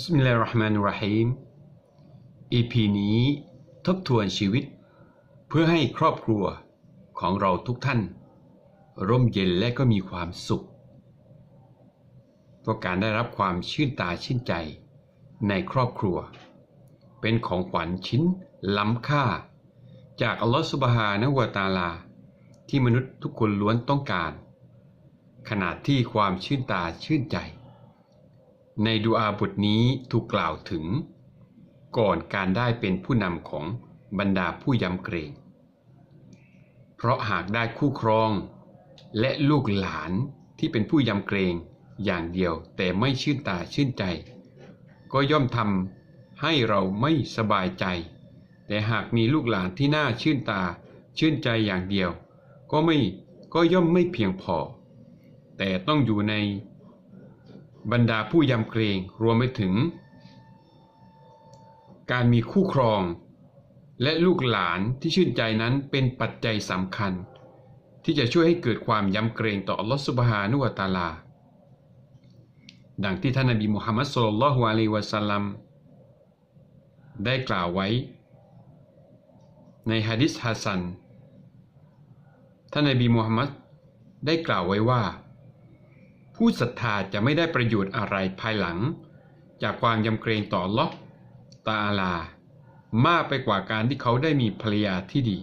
บิสมิลลาฮิรราะห์มานิรเราะฮีม EP นี้ทบทวนชีวิต เพื่อให้ครอบครัวของเราทุกท่าน ร่มเย็นและก็มีความสุขเพราะการได้รับความชื่นตาชื่นใจในครอบครัว เป็นของขวัญชิ้นล้ำค่า จากอัลลอฮฺสุบฮานะวะตาลา ที่มนุษย์ทุกคนล้วนต้องการ ขนาดที่ความชื่นตาชื่นใจ ในดูอาบทนี้ถูกกล่าวถึง ก่อนการได้เป็นผู้นำของบรรดาผู้ยำเกรง เพราะหากได้คู่ครอง และลูกหลานที่เป็นผู้ยำเกรงอย่างเดียวแต่ไม่ชื่นตาชื่นใจ ก็ย่อมทำให้เราไม่สบายใจ แต่หากมีลูกหลานที่น่าชื่นตาชื่นใจอย่างเดียว ก็ไม่ก็ย่อมไม่เพียงพอ แต่ต้องอยู่ใน บรรดาผู้ยำเกรงรวมไปถึง การมีคู่ครอง และลูกหลานที่ชื่นใจนั้นเป็นปัจจัยสำคัญ ที่จะช่วยให้เกิดความยำเกรงต่ออัลลอฮฺสุบฮานุวตาลา ดังที่ท่านนบีมุฮัมมัดสุลลัลลอฮุอะลัยวะสัลลัมได้กล่าวไว้ ในฮะดิษฮัสซันท่านนบีมุฮัมมัดได้กล่าวไว้ว่า ผู้ศรัทธาจะไม่ได้ประโยชน์อะไรภายหลัง จากความยำเกรงต่อลอตาอาลา มากไปกว่าการที่เขาได้มีภรรยาที่ดี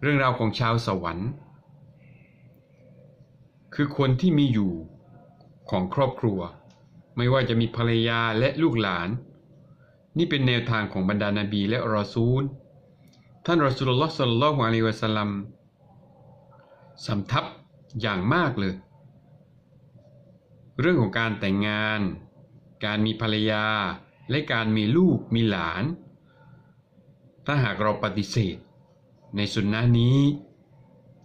เรื่องราวของชาวสวรรค์ คือคนที่มีอยู่ของครอบครัว ไม่ว่าจะมีภรรยาและลูกหลาน นี่เป็นแนวทางของบรรดานาบีและรอซูล ท่านรอซูลลลอฮ์สัลลัลลอฮุอะลัยฮิวะสัลลัมสำทับ อย่างมากเลย เรื่องของการแต่งงาน การมีภรรยา และการมีลูกมีหลาน ถ้าหากเราปฏิเสธ ในสุนนะนี้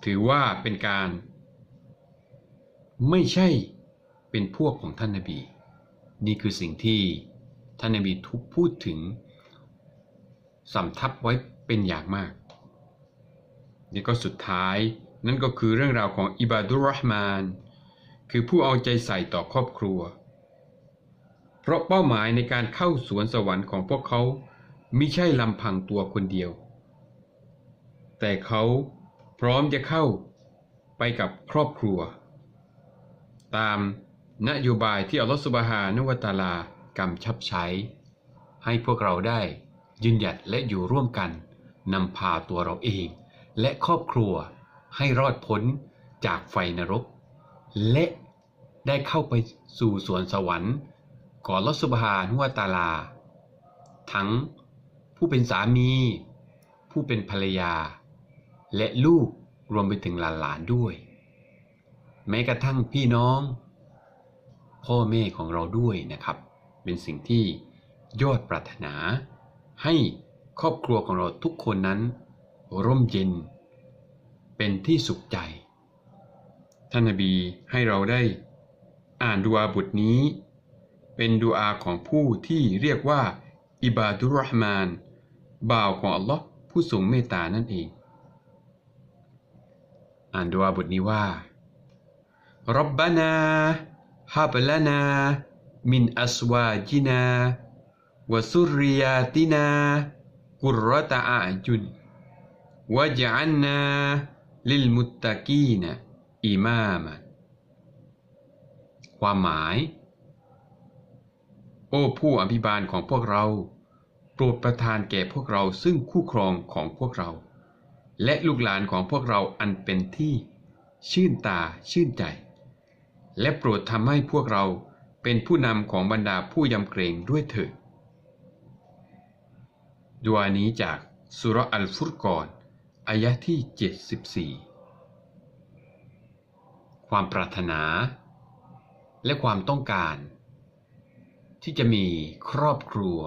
ถือว่าเป็นการ ไม่ใช่เป็นพวกของท่านนบี นี่คือสิ่งที่ท่านนบีทุกพูดถึงสำทับไว้เป็นอย่างมากนี่ก็สุดท้าย นั่นก็คือเรื่องราวของอิบาดุรห์มาน คือผู้เอาใจใส่ต่อครอบครัว เพราะเป้าหมายในการเข้าสวนสวรรค์ของพวกเขาไม่ใช่ลำพังตัวคนเดียว แต่เขาพร้อมจะเข้าไปกับครอบครัว ตามนโยบายที่อัลลอฮฺสุบฮานะวะตาลากำชับใช้ ให้พวกเราได้ยืนหยัดและอยู่ร่วมกันนำพาตัวเราเอง และครอบครัว ให้รอดพ้นจากไฟนรก และได้เข้าไปสู่สวนสวรรค์ก่อนลอสุบฮานุวาตาลา ทั้งผู้เป็นสามี ผู้เป็นภรรยา และลูกรวมไปถึงหลานๆด้วย แม้กระทั่งพี่น้อง พ่อแม่ของเราด้วยนะครับ เป็นสิ่งที่ยอดปรารถนา ให้ครอบครัวของเราทุกคนนั้น ร่มเย็น เป็นที่สุขใจ ท่านนบีให้เราได้ อ่านดูอาบทนี้ เป็นดูอาของผู้ที่เรียกว่า อิบาดุรห์มาน บ่าวของอัลลอฮ์ผู้ทรงเมตตานั่นเอง อ่านดูอาบทนี้ว่ารับบานาฮับลานามินอัสวาจินาวะซุริยาตินากุรรตะอาจุนวะจันนา ลิลมุตตะกีนอิมามความหมาย โอ้ผู้อภิบาลของพวกเรา โปรดประทานแก่พวกเราซึ่งคู่ครองของพวกเรา และลูกหลานของพวกเราอันเป็นที่ชื่นตาชื่นใจ และโปรดทำให้พวกเราเป็นผู้นำของบรรดาผู้ยำเกรงด้วยเถิดดวานี้จากสุรอัลฟุรกอน อายะที่ 74 ความปรารถนา และความต้องการ ที่จะมีครอบครัว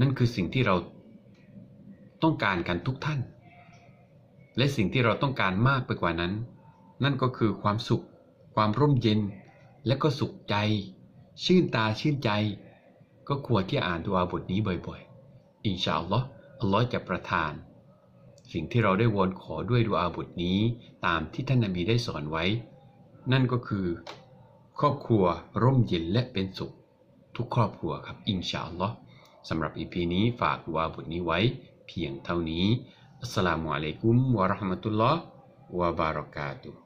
นั่นคือสิ่งที่เราต้องการกันทุกท่าน และสิ่งที่เราต้องการมากไปกว่านั้น นั่นก็คือความสุข ความร่มเย็น และก็สุขใจ ชื่นตาชื่นใจ ก็ควรที่อ่านดูอาบทนี้บ่อยๆ อินชาอัลลอฮ์อัลลอฮ์จะประทาน สิ่งที่เราได้วอนขอด้วยดูอาบทนี้ตามที่ท่านนบีได้สอนไว้ นั่นก็คือ ครอบครัวร่มเย็นและเป็นสุข ทุกครอบครัวครับอินชาอัลลอฮ์สำหรับอีพีนี้ฝากดวาบทนี้ไว้เพียงเท่านี้อัสสลามุอะลัยกุมวะราะห์มะตุลลอฮ์วะบารอกาตุฮ์